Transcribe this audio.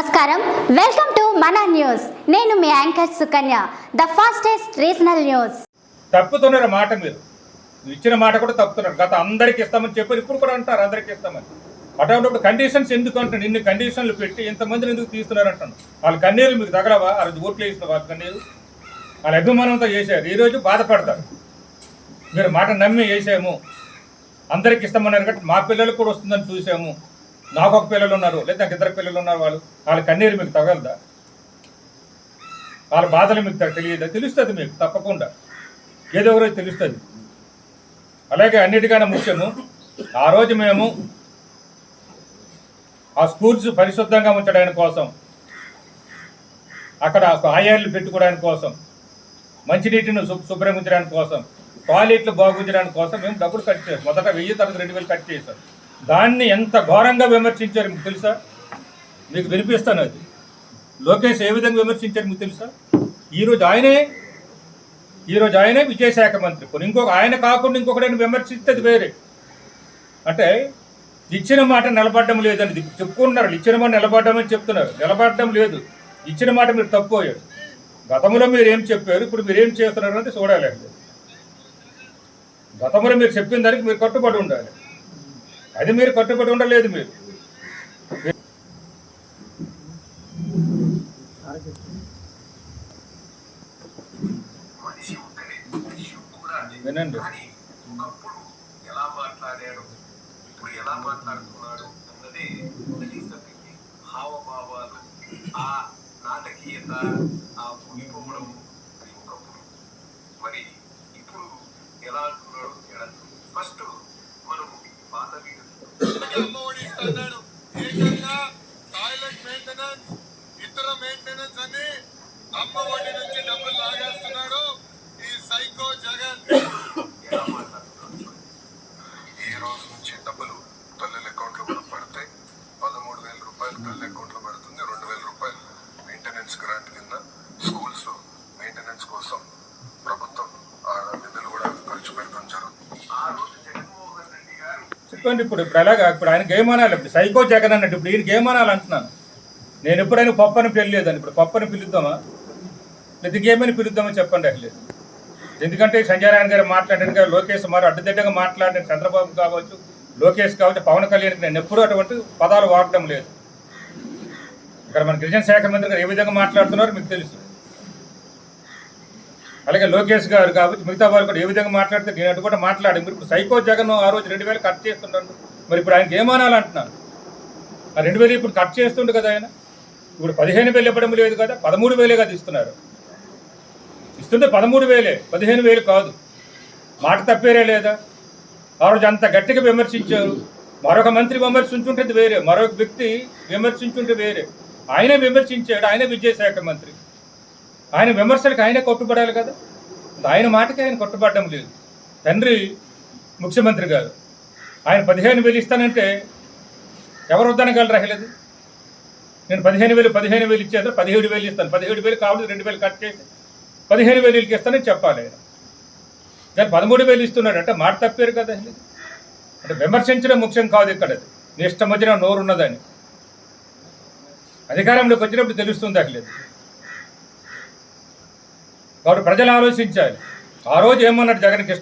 నమస్కారం. Welcome to మన news నేను మీ anchor Sukanya the fastest regional news తప్పుతున్నారు మాట మీరు. ఇచ్చిన మాట కూడా తప్పుతున్నారు. గత అందరికి ఇస్తామని చెప్పారు ఇప్పుడు కూడా అంటారు అందరికి ఇస్తామని. అటువంటి కండిషన్స్ ఎందుకు అంటాను ఇన్ని కండిషన్లు పెట్టి ఇంతమందిని ఎందుకు తీస్తున్నారు అంటాను వాళ్ళ కన్నీరు మీకు తగలవా? ఆ రోజు ఓట్లు వేసిన వాళ్ళ కన్నీరు వాళ్ళ అభిమానంతో చేశారు. ఈరోజు బాధపడతారు. మీరు మాట నమ్మి వేసాము. అందరికి ఇస్తామన్నారు కాబట్టి మా పిల్లలకు కూడా వస్తుందని చూసాము. నాకు ఒక పిల్లలు ఉన్నారు లేదా నాకు ఇద్దరు పిల్లలు ఉన్నారు వాళ్ళు వాళ్ళ కన్నీరు మీకు తగలదా? వాళ్ళ బాధలు మీకు తెలియదా? తెలుస్తుంది మీకు తప్పకుండా. ఏదో ఒకరోజు తెలుస్తుంది. అలాగే అన్నిటికన్నా ముఖ్యము ఆ రోజు మేము ఆ స్కూల్స్ పరిశుద్ధంగా ఉంచడానికి కోసం అక్కడ ఆయాలు పెట్టుకోవడానికి కోసం మంచినీటిని శు శుభ్రం ఉంచడానికి కోసం టాయిలెట్లు బాగుంచడానికి కోసం మేము డబ్బులు కట్ చేసాం. మొదట వెయ్యి తర్వాత రెండు వేలు కట్ చేసాం. దాన్ని ఎంత ఘోరంగా విమర్శించారు మీకు తెలుసా? మీకు వినిపిస్తాను అది. లోకేష్ ఏ విధంగా విమర్శించారు మీకు తెలుసా? ఈరోజు ఆయనే ఈరోజు ఆయనే విజయశాఖ మంత్రి. కొన్ని ఇంకొక ఆయన కాకుండా ఇంకొకటి విమర్శిస్తే వేరే. అంటే ఇచ్చిన మాట నిలబడడం లేదని చెప్పుకుంటున్నారు. ఇచ్చిన మాట నిలబడ్డమని చెప్తున్నారు. నిలబడడం లేదు. ఇచ్చిన మాట మీరు తప్పిపోయారు గతంలో మీరు ఏం చెప్పారు? ఇప్పుడు మీరు ఏం చేస్తున్నారు అంటే చూడాలండి. గతంలో మీరు చెప్పిన దానికి మీరు కట్టుబడి ఉండాలి. అది మీరు కట్టుబడి ఉండలేదు మీరు. వినండి ఎలా మాట్లాడాడు ఇప్పుడు ఎలా మాట్లాడుతున్నాడు అన్నది హావభావాలు ఆ నాటకీయత ఆ మునిపోవడం అది ఒకప్పుడు మరి ఇప్పుడు ఎలా అంటున్నాడు తేడా ఫస్ట్ మనం పాత వీడియో అమ్మఒడి ఇస్తున్నాడు ఏకంగా టాయిలెట్ మెయింటెనెన్స్ ఇతర మెయింటెనెన్స్ అని అమ్మఒడి నుంచి డబ్బులు లాగేస్తున్నాడు. ఈ సైకో జగన్. ఈ రోజు నుంచి డబ్బులు తల్లుల అకౌంట్లో కూడా పడితే పదమూడు వేల రూపాయలు తల్లి అకౌంట్లో పడుతుంది. రెండు వేల రూపాయలు మెయింటెనెన్స్ గ్రాంట్ కింద స్కూల్స్లో మెయింటెనెన్స్ కోసం ప్రభుత్వం ఆ నిధులు కూడా ఖర్చు పెడతాం జరుగుతుంది. ఆ రోజు జగన్మోహన్ రెడ్డి గారు చెప్పండి ఇప్పుడు ఇప్పుడు ఎలాగా ఇప్పుడు ఆయనకి ఏమనాలి ఇప్పుడు సైకో జగన్ అన్నట్టు ఇప్పుడు ఈయనకి ఏమనాలి అంటున్నాను. నేను ఎప్పుడైనా పప్పని పెళ్ళలేదండి ఇప్పుడు పప్పని పిలుద్దామా? లేదా ఇంకేమైనా పిలుద్దామని చెప్పండి అసలు. ఎందుకంటే సంజయ్ గారు మాట్లాడారు గారు లోకేష్ మారు అడ్డుదిడ్డగా మాట్లాడిన చంద్రబాబు కావచ్చు లోకేష్ కావచ్చు పవన్ కళ్యాణ్కి నేను ఎప్పుడూ అటువంటి పదాలు వాడటం లేదు. ఇక్కడ మన గిరిజన శాఖ మంత్రి గారు ఏ విధంగా మాట్లాడుతున్నారో మీకు తెలుసు. అలాగే లోకేష్ గారు కాబట్టి మిగతా వాళ్ళు కూడా ఏ విధంగా మాట్లాడితే నేను అటు కూడా మాట్లాడి మీరు ఇప్పుడు సైకో జగన్ ఆ రోజు రెండు వేలు కట్ చేస్తుంటారు. మరి ఇప్పుడు ఆయనకి ఏమానాలంటున్నాను ఆ రెండు వేలు ఇప్పుడు కట్ చేస్తుండు కదా ఆయన? ఇప్పుడు పదిహేను వేలు ఇవ్వడం లేదు కదా పదమూడు వేలే కదా ఇస్తున్నారు. ఇస్తుంటే పదమూడు వేలే పదిహేను వేలు కాదు. మాట తప్పేరే లేదా? ఆ రోజు అంత గట్టిగా విమర్శించారు. మరొక మంత్రి విమర్శించుంటే వేరే మరొక వ్యక్తి విమర్శించుంటే వేరే. ఆయనే విమర్శించాడు ఆయన విద్యాశాఖ మంత్రి. ఆయన విమర్శలకు ఆయనే కొట్టుబడాలి కదా? ఆయన మాటకి ఆయన కొట్టుబడడం లేదు. తండ్రి ముఖ్యమంత్రి గారు ఆయన పదిహేను వేలు ఇస్తానంటే ఎవరు వద్దనగలరు అసలు నేను పదిహేను వేలు పదిహేను వేలు ఇచ్చేస్తాను పదిహేడు వేలు ఇస్తాను. పదిహేడు వేలు కావాలి రెండు వేలు కట్ చేసి పదిహేను వేలు ఇస్తానని చెప్పాలి ఆయన. కానీ పదమూడు వేలు ఇస్తున్నాడు అంటే మాట తప్పారు కదా అంటే విమర్శించడం ముఖ్యం కాదు ఇక్కడ. నీ ఇష్టం వచ్చిన నోరు ఉన్నదని అధికారంలోకి వచ్చినప్పుడు తెలుస్తుంది అట్లేదు కాబట్టి ప్రజలు ఆలోచించాలి. ఆ రోజు ఏమన్నాడు జగన్కి